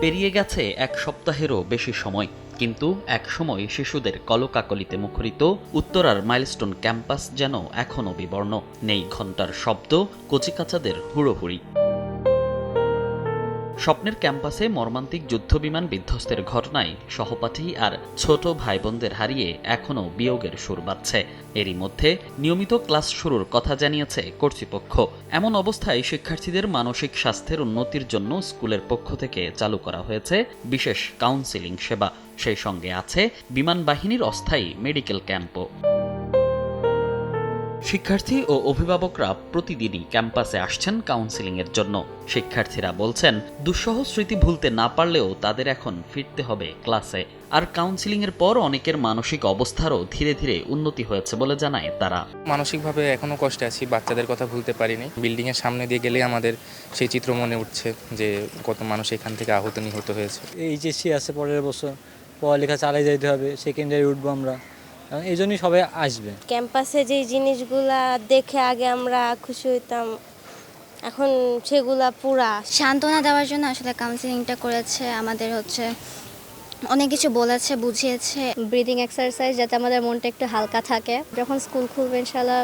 পেরিয়ে গেছে এক সপ্তাহেরও বেশি সময়। কিন্তু এক সময় শিশুদের কলকাকলিতে মুখরিত উত্তরার মাইলস্টোন ক্যাম্পাস যেন এখনও বিবর্ণ। নেই ঘণ্টার শব্দ, কচিকাচাদের হুড়োহুড়ি। স্বপ্নের ক্যাম্পাসে মর্মান্তিক যুদ্ধবিমান বিধ্বস্তের ঘটনায় সহপাঠী আর ছোট ভাই বোনদের হারিয়ে এখনও বিয়োগের সুর বাজছে। এরই মধ্যে নিয়মিত ক্লাস শুরুর কথা জানিয়েছে কর্তৃপক্ষ। এমন অবস্থায় শিক্ষার্থীদের মানসিক স্বাস্থ্যের উন্নতির জন্য স্কুলের পক্ষ থেকে চালু করা হয়েছে বিশেষ কাউন্সিলিং সেবা। সেই সঙ্গে আছে বিমান বাহিনীর অস্থায়ী মেডিকেল ক্যাম্পও। শিক্ষার্থী ও অভিভাবকরা প্রতিদিনই ক্যাম্পাসে আসছেন কাউন্সিলিংয়ের জন্য। শিক্ষার্থীরা বলছেন দুঃসহ স্মৃতি ভুলতে না পারলেও তাদের এখন ফিরতে হবে ক্লাসে। আর কাউন্সিলিংয়ের পর অনেকের মানসিক অবস্থারও ধীরে ধীরে উন্নতি হয়েছে বলে জানায় তারা। মানসিকভাবে এখনও কষ্টে আছি বাচ্চাদের কথা ভুলতে পারিনি। বিল্ডিংয়ের সামনে দিয়ে গেলে আমাদের সেই চিত্র মনে উঠছে যে কত মানুষ এখান থেকে আহত নিহত হয়েছে। এইচএসসি আছে পরের বছর পড়ালেখা চালিয়ে যেতে হবে সেকেন্ডারি উঠবো আমরা। এখন এই জন্যই সবাই আসবে। ক্যাম্পাসে যে জিনিসগুলা দেখে আগে আমরা খুশি হইতাম এখন সেগুলা পুরা সান্ত্বনা দেওয়ার জন্য আসলে কাউন্সিলিংটা করেছে আমাদের হচ্ছে অনেক কিছু বলেছে বুঝিয়েছে। ব্রিদিং এক্সারসাইজ যাতে আমাদের মনটা একটু হালকা থাকে। যখন স্কুল খুলবে ইনশাল্লাহ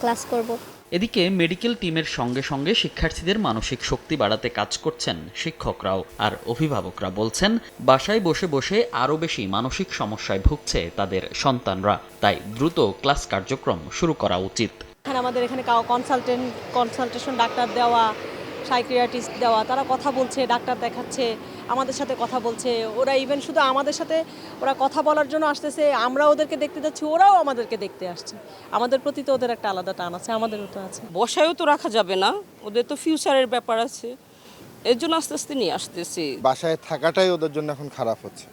ক্লাস করব। এদিকে মেডিকেল টিমের সঙ্গে সঙ্গে শিক্ষার্থীদের মানসিক শক্তি বাড়াতে কাজ করছেন শিক্ষকরাও। আর অভিভাবকরা বলছেন, বাসায় বসে বসে আরও বেশি মানসিক সমস্যায় ভুগছে তাদের সন্তানরা। তাই দ্রুত ক্লাস কার্যক্রম শুরু করা উচিত। আমাদের এখানে কনসালটেন্ট কনসালটেশন ডাক্তার দেওয়া সাইক্রিয়াটিস্ট দেওয়া, তারা কথা বলছে, ডাক্তার দেখাচ্ছে। আমাদের সাথে কথা বলছে ওরা ইভেন শুধু আমাদের সাথে ওরা কথা বলার জন্য আসতেছে আমরা ওদেরকে দেখতে যাচ্ছি ওরাও আমাদেরকে দেখতে আসছে। আমাদের প্রতি তো ওদের একটা আলাদা টান আছে আমাদেরও তো আছে। বসায়ও তো রাখা যাবে না ওদের তো ফিউচারের ব্যাপার আছে। এর জন্য আস্তে আস্তে নিয়ে আসতেছি। বাসায় থাকাটাই ওদের জন্য এখন খারাপ হচ্ছে।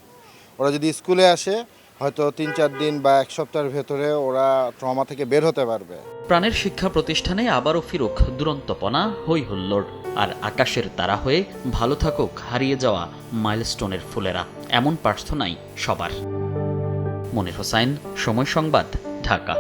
ওরা যদি স্কুলে আসে হয়তো তিন চার দিন বা এক সপ্তাহের ভেতরে ওরা ট্রমা থেকে বের হতে পারবে। প্রাণের শিক্ষা প্রতিষ্ঠানে আবারও ফিরুক দুরন্তপনা হই হুল্লোড়। আর আকাশের তারা হয়ে ভালো থাকুক, হারিয়ে যাওয়া মাইলস্টোনের ফুলেরা। এমন প্রার্থনাই সবার। মনির হোসাইন, সময় সংবাদ, ঢাকা।